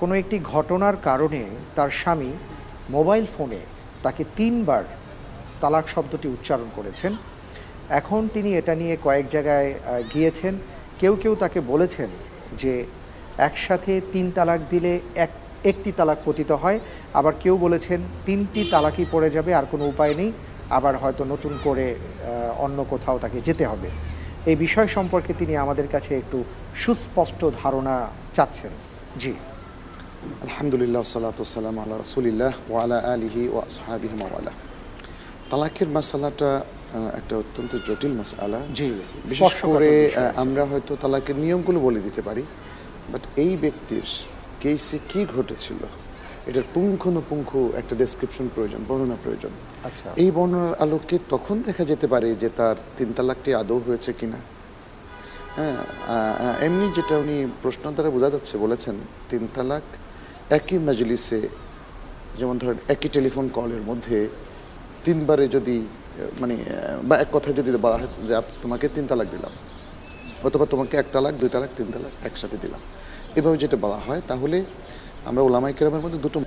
কোনো একটি ঘটনার কারণে তার স্বামী মোবাইল ফোনে তাকে তিনবার তালাক শব্দটি উচ্চারণ করেছেন। এখন তিনি এটা নিয়ে কয়েক জায়গায় গিয়েছেন। কেউ কেউ তাকে বলেছেন যে একসাথে তিন তালাক দিলে এক, একটি তালাক পতিত হয়। আবার কেউ বলেছেন তিনটি তালাকই পড়ে যাবে, আর কোনো উপায় নেই। আবার হয়তো নতুন করে অন্য কোথাও তাকে যেতে হবে। এই বিষয় সম্পর্কে তিনি আমাদের কাছে একটু সুস্পষ্ট ধারণা চাচ্ছেন। জি। আলহামদুলিল্লাহ সালাতাম আল্লাহ রসুলিল্লাহ ওয়ালা আলিহি ও সাহাবিহি মাওয়ালা তালাকের মাসালাটা একটা অত্যন্ত জটিল মাসালা জি বিশেষ করে। আমরা হয়তো তালাকের নিয়মগুলো বলে দিতে পারি বাট এই ব্যক্তির কেসে কি ঘটেছিল এটার পুঙ্খানুপুঙ্খ একটা ডেসক্রিপশন প্রয়োজন বর্ণনা প্রয়োজন। আচ্ছা। এই বর্ণনার আলোকে তখন দেখা যেতে পারে যে তার তিন তালাকটি আদৌ হয়েছে কিনা। হ্যাঁ এমনি যেটা উনি প্রশ্ন দ্বারা বোঝা যাচ্ছে বলেছেন তিন তালাক একই মজলিসে, যেমন ধরেন একই টেলিফোন কলের মধ্যে তিনবারে যদি মানে বা এক কথায় যদি বলা হয় যে তোমাকে তিন তালাক দিলাম, অথবা তোমাকে এক তালাক, দুই তালাক, তিন তালাক একসাথে দিলাম। এভাবে যেটা বলা হয়, তাহলে আমরা ওলামাই কেরামের মধ্যে দুটো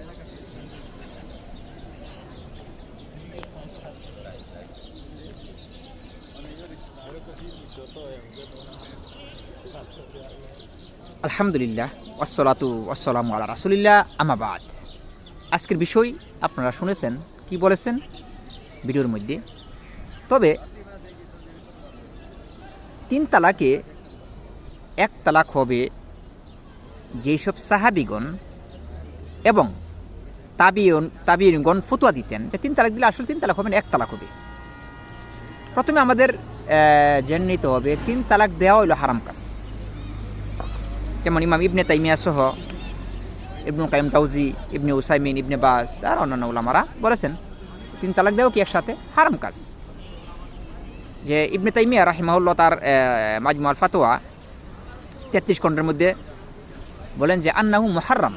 আলহামদুলিল্লাহ ওসলাতু ওসালাম আল্লাহ রাসুলিল্লাহ আমাবাদ আজকের বিষয়, আপনারা শুনেছেন, কি বলেছেন? ভিডিওর মধ্যে। তবে, তিন তালাকে এক তালাক হবে যেসব সাহাবিগণ এবং তাবিয়ন, তাবিয়নগণ ফতুয়া দিতেন। যে তিন তালাক দিলে আসলে তিন তালাক হবে এক তালাক হবে। প্রথমে আমাদের জেনে নিতে হবে, তিন তালাক দেওয়া হইল হারাম কাজ। যেমন ইমাম ইবনে তাইমিয়া সহ ইবনু কাইম জাউজি ইবনে উসাইমিন ইবনে বাস আর অন্যান্য উলামারা বলেছেন তিন তালাক দেওয়া কি একসাথে? হারাম কাজ। যে ইবনে তাইমিয়া রাহিমাহুল্লাহ তার মাজমুয়াল ফাতোয়া তেত্রিশ খণ্ডের মধ্যে বলেন যে আন্নাহু মুহাররাম।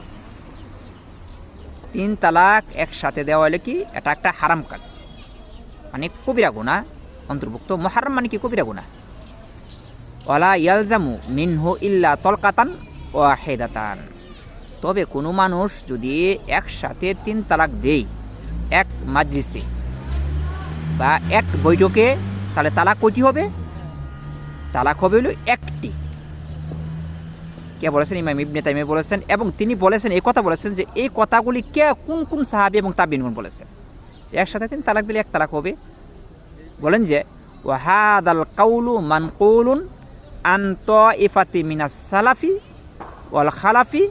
তিন তালাক একসাথে দেওয়া হলে কি এটা একটা হারাম কাজ। মানে কবিরা গুণা অন্তর্ভুক্ত। মহারাম মানে কি কবিরা গুণা ওয়ালা ইয়ালজামু মিনহু ইল্লা তলকাতান ও হেদাতান তবে কোনো মানুষ যদি একসাথে তিন তালাক দেয়, এক মাজলিসে বা এক বৈঠকে, তাহলে তালাক কয়টি হবে? তালাক হবে হলো একটি। কে বলেছেন? ইমাম ইবনে তাইমে বলেছেন এবং তিনি বলেছেন, এই কথা বলেছেন যে এই কথাগুলি কে, কোন কোন সাহাবি এবং তা তাবিনগুন বলেছেন? একসাথে তিন তালাক দিলে এক তালাক হবে। বলেন যে, ওয়াহাদাল কাউলু মানকুলুন আন্ত ইফাতি মিনাস সালাফি ওয়াল খালাফি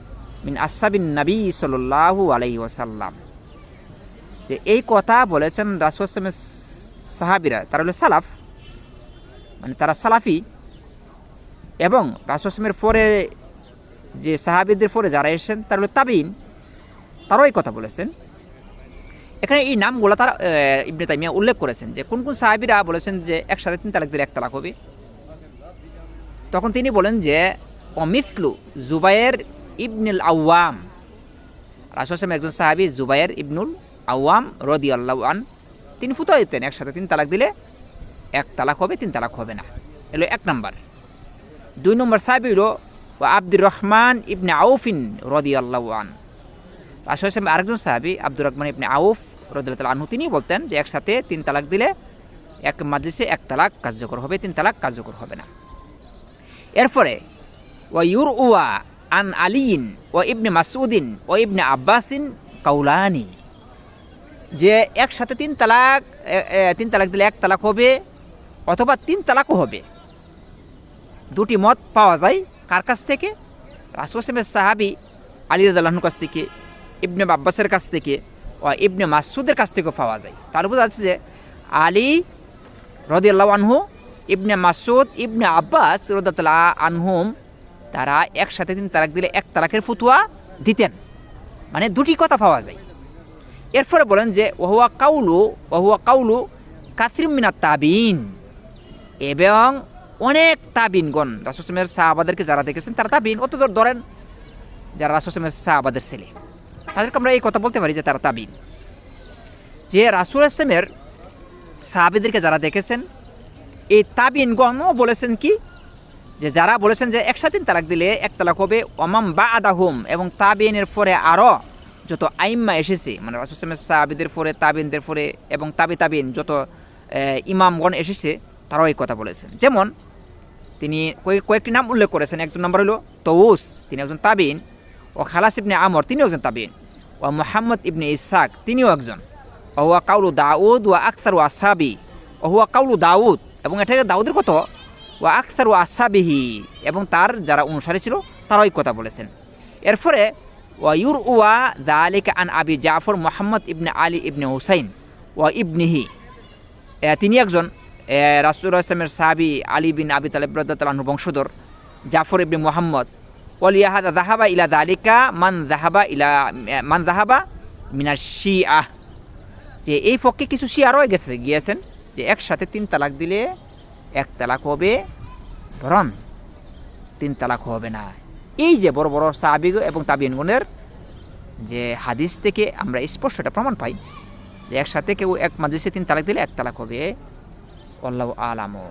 মিন আসাবিন নবী সাল্লাল্লাহু আলাইহি ওয়াসাল্লাম যে এই কথা বলেছেন রাসুলের সাহাবিরা, তারা হলো সালাফ মানে তারা সালাফি এবং রাসুলের পরে যে সাহাবিদের পরে যারা এসেছেন, তারা হলো তাবিন তারাও এই কথা বলেছেন। এখানে এই নামগুলো তারা ইবনে তাইমিয়া উল্লেখ করেছেন যে কোন কোন সাহাবিরা বলেছেন যে একসাথে তিন তালাক দিলে এক তালাক হবে। তখন তিনি বলেন যে অমিথলু জুবায়ের ইবনুল আওয়াম রাসুলাম একজন সাহাবি জুবায়ের ইবনুল আওয়াম রদি আল্লাহ আন, তিনি ফুতো দিতেন একসাথে, তিন তালাক দিলে এক তালাক হবে, তিন তালাক হবে না। এলো এক নম্বর। দুই নম্বর সাহাবি হলো আব্দুর রহমান ইবনে আউফিন রদি আল্লাহ আন রাসুলাম আরেকজন সাহাবি আব্দুর রহমান ইবনে আউফ রদিল্লাহ আনহু তিনি বলতেন যে একসাথে তিন তালাক দিলে এক মাজলিসে এক তালাক কার্যকর হবে, তিন তালাক কার্যকর হবে না। এরপরে ও ইউর উয়া আন আলিন ও ইবনে মাসুদিন ও ইবনে আব্বাসিন কাউলানি যে একসাথে তিন তালাক তিন তালাক দিলে এক তালাক হবে অথবা তিন তালাকও হবে। দুটি মত পাওয়া যায় কার কাছ থেকে? রাসুল হোসেনের সাহাবি আলী রাজাল্লাহর কাছ থেকে, ইবনে আব্বাসের কাছ থেকে ও ইবনে মাসুদের কাছ থেকেও পাওয়া যায়। তার বোঝা যাচ্ছে যে আলী রদিয়াল্লাহ আনহু ইবনে মাসুদ ইবনে আব্বাস রদাতলা আনহুম, তারা একসাথে তিন তালাক দিলে এক তালাকের ফুতুয়া দিতেন। মানে দুটি কথা পাওয়া যায়। এরপরে বলেন যে, ওহুয়া কাউলু ওহুয়া কাউলু কাসিম মিনা তাবিন এবং অনেক তাবিনগণ রাসুসমের সাহাবাদেরকে যারা দেখেছেন, তারা তাবিন অত ধরেন যারা রাসুসমের সাহাবাদের ছেলে। তাদেরকে আমরা এই কথা বলতে পারি যে তারা তাবিন যে রাসুল আসলামের সাহাবিদেরকে যারা দেখেছেন এই তাবিনগণও বলেছেন কি? যে যারা বলেছেন যে একসাথে তালাক দিলে এক তালাক হবে অমাম বা আদা আদাহুম এবং তাবিনের পরে আরও যত আইম্মা এসেছে মানে রাসুসলামের সাহাবিদের পরে, তাবিনদের পরে, এবং তাবি তাবিন যত ইমামগণ এসেছে, তারাও এই কথা বলেছেন। যেমন তিনি কয়েক- কয়েকটি নাম উল্লেখ করেছেন। একজন নম্বর হলো তৌস তিনি একজন তাবিন, ও খালাস ইবনে আমর, তিনিও একজন তাবিন, ও মোহাম্মদ ইবনে ইসাক তিনিও একজন। ওহুয়া কাউলু দাউদ ওয়া আখতার ও আসাবি ওহুয়া কাউলু দাউদ। এবং এটা দাউদের কত? ও আখতার ও আসাবিহি। এবং তার যারা অনুসারী ছিল, তারাও কথা বলেছেন। এরপরে ওয়ুর ওয়া দালিক আন আবি জাফর মোহাম্মদ ইবনে আলী ইবনে হুসাইন ও ইবনিহি। তিনি একজন রাসুল ইসলামের সাহাবি আলী বিন আবি তালেব রদাতালাহু বংশধর জাফর ইবনে মোহাম্মদ। ওলিয়াহাদা দাহাবা ইলা দালিকা মান দাহাবা ইলা মান দাহাবা মিনার শিআহ যে এই পক্ষে কিছু শিয়ারও গেছে, গিয়েছেন। যে একসাথে তিন তালাক দিলে এক তালাক হবে ধরন তিন তালাক হবে না। এই যে বড় বড় সাহাবিগ এবং তাবিনগণের যে হাদিস থেকে আমরা স্পষ্ট একটা প্রমাণ পাই যে একসাথে কেউ এক মাদিসে তিন তালাক দিলে এক তালাক হবে। অল্লাহ আলামো।